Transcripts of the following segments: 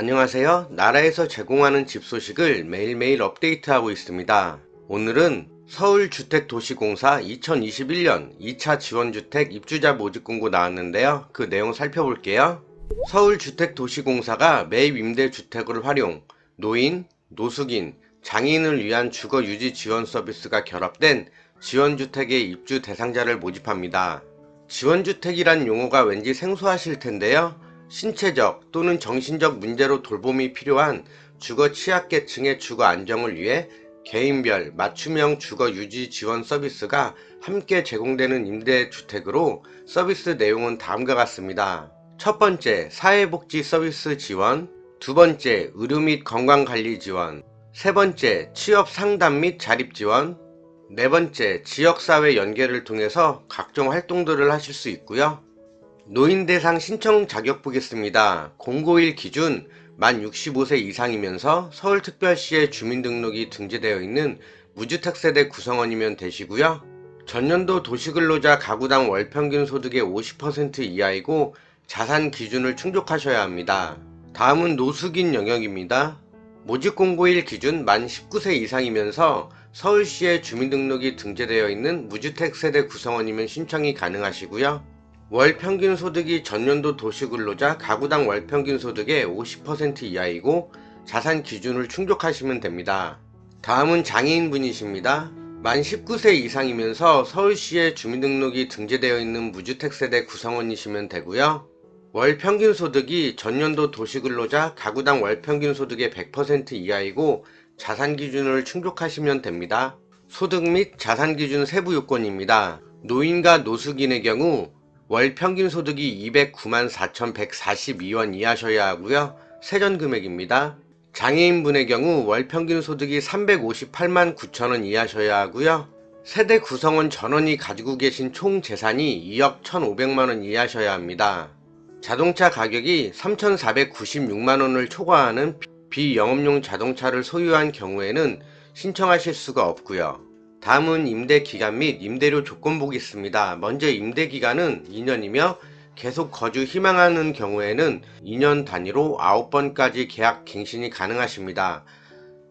안녕하세요. 나라에서 제공하는 집 소식을 매일매일 업데이트하고 있습니다. 오늘은 서울주택도시공사 2021년 2차 지원주택 입주자 모집 공고 나왔는데요. 그 내용 살펴볼게요. 서울주택도시공사가 매입 임대주택을 활용, 노인, 노숙인, 장애인을 위한 주거 유지 지원 서비스가 결합된 지원주택의 입주 대상자를 모집합니다. 지원주택이란 용어가 왠지 생소하실 텐데요. 신체적 또는 정신적 문제로 돌봄이 필요한 주거 취약계층의 주거 안정을 위해 개인별 맞춤형 주거 유지 지원 서비스가 함께 제공되는 임대주택으로 서비스 내용은 다음과 같습니다. 첫 번째, 사회복지 서비스 지원. 두 번째, 의료 및 건강관리 지원. 세 번째, 취업 상담 및 자립 지원. 네 번째, 지역사회 연계를 통해서 각종 활동들을 하실 수 있고요. 노인 대상 신청 자격 보겠습니다. 공고일 기준 만 65세 이상이면서 서울특별시에 주민등록이 등재되어 있는 무주택 세대 구성원이면 되시고요. 전년도 도시근로자 가구당 월평균 소득의 50% 이하이고 자산 기준을 충족하셔야 합니다. 다음은 노숙인 영역입니다. 모집 공고일 기준 만 19세 이상이면서 서울시에 주민등록이 등재되어 있는 무주택 세대 구성원이면 신청이 가능하시고요. 월 평균 소득이 전년도 도시근로자 가구당 월 평균 소득의 50% 이하이고 자산 기준을 충족하시면 됩니다. 다음은 장애인분이십니다. 만 19세 이상이면서 서울시에 주민등록이 등재되어 있는 무주택 세대 구성원이시면 되고요. 월 평균 소득이 전년도 도시근로자 가구당 월 평균 소득의 100% 이하이고 자산 기준을 충족하시면 됩니다. 소득 및 자산 기준 세부 요건입니다. 노인과 노숙인의 경우 월 평균 소득이 209만 4,142원 이하셔야 하고요. 세전 금액입니다. 장애인분의 경우 월 평균 소득이 358만 9천원 이하셔야 하고요. 세대 구성원 전원이 가지고 계신 총 재산이 2억 1,500만원 이하셔야 합니다. 자동차 가격이 3,496만원을 초과하는 비영업용 자동차를 소유한 경우에는 신청하실 수가 없고요. 다음은 임대 기간 및 임대료 조건 보겠습니다. 먼저 임대 기간은 2년이며 계속 거주 희망하는 경우에는 2년 단위로 9번까지 계약 갱신이 가능하십니다.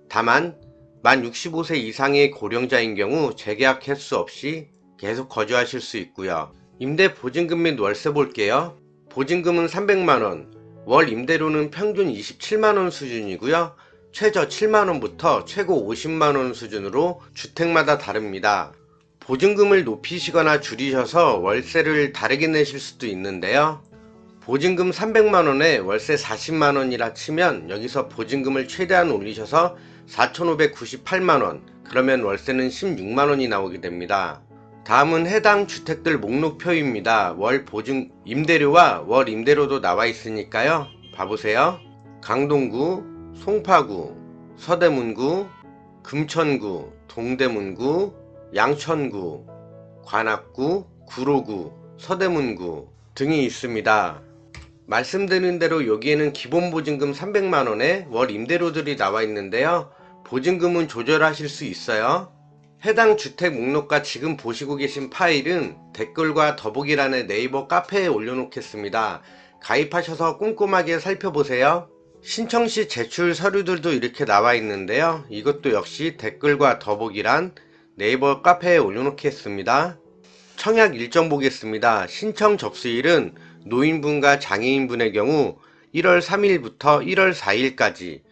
다만 만 65세 이상의 고령자인 경우 재계약 횟수 없이 계속 거주하실 수 있고요. 임대 보증금 및 월세 볼게요. 보증금은 300만원, 월 임대료는 평균 27만원 수준이고요. 최저 7만원부터 최고 50만원 수준으로 주택마다 다릅니다. 보증금을 높이시거나 줄이셔서 월세를 다르게 내실 수도 있는데요. 보증금 300만원에 월세 40만원이라 치면 여기서 보증금을 최대한 올리셔서 4,598만원, 그러면 월세는 16만원이 나오게 됩니다. 다음은 해당 주택들 목록표입니다. 월 보증 임대료와 월 임대료도 나와 있으니까요. 봐보세요. 강동구, 송파구, 서대문구, 금천구, 동대문구, 양천구, 관악구, 구로구, 서대문구 등이 있습니다. 말씀드린 대로 여기에는 기본 보증금 300만원에 월 임대료들이 나와 있는데요. 보증금은 조절하실 수 있어요. 해당 주택 목록과 지금 보시고 계신 파일은 댓글과 더보기란의 네이버 카페에 올려놓겠습니다. 가입하셔서 꼼꼼하게 살펴보세요. 신청 시 제출 서류들도 이렇게 나와 있는데요. 이것도 역시 댓글과 더보기란 네이버 카페에 올려놓겠습니다. 청약 일정 보겠습니다. 신청 접수일은 노인분과 장애인분의 경우 1월 3일부터 1월 4일까지,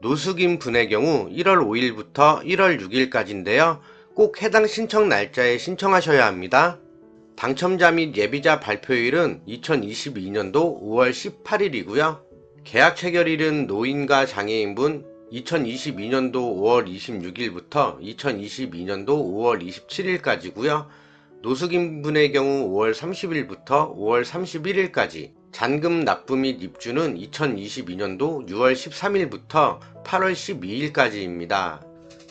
노숙인 분의 경우 1월 5일부터 1월 6일까지인데요. 꼭 해당 신청 날짜에 신청하셔야 합니다. 당첨자 및 예비자 발표일은 2022년도 5월 18일이고요. 계약 체결일은 노인과 장애인분 2022년도 5월 26일부터 2022년도 5월 27일까지고요. 노숙인분의 경우 5월 30일부터 5월 31일까지 잔금 납부 및 입주는 2022년도 6월 13일부터 8월 12일까지입니다.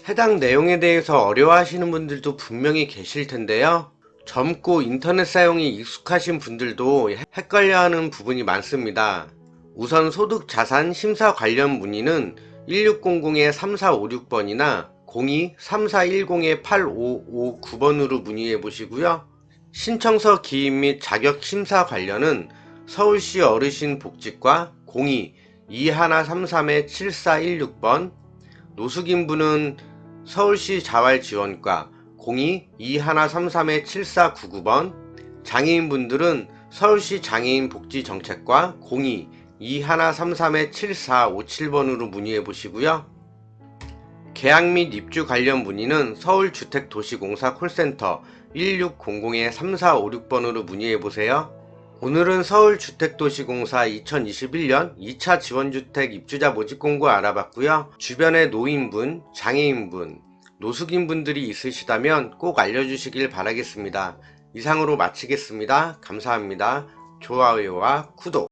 해당 내용에 대해서 어려워하시는 분들도 분명히 계실 텐데요. 젊고 인터넷 사용이 익숙하신 분들도 헷갈려하는 부분이 많습니다. 우선 소득 자산 심사 관련 문의는 1600-3456번이나 02-3410-8559번으로 문의해 보시고요. 신청서 기입 및 자격 심사 관련은 서울시 어르신 복지과 2133-7416번, 노숙인분은 서울시 자활지원과 02-2133-7499번, 장애인분들은 서울시 장애인 복지정책과 02-2133-7457번으로 문의해 보시고요. 계약 및 입주 관련 문의는 서울주택도시공사 콜센터 1600-3456번으로 문의해 보세요. 오늘은 서울주택도시공사 2021년 2차 지원주택 입주자 모집 공고 알아봤고요. 주변에 노인분, 장애인분, 노숙인분들이 있으시다면 꼭 알려주시길 바라겠습니다. 이상으로 마치겠습니다. 감사합니다. 좋아요와 구독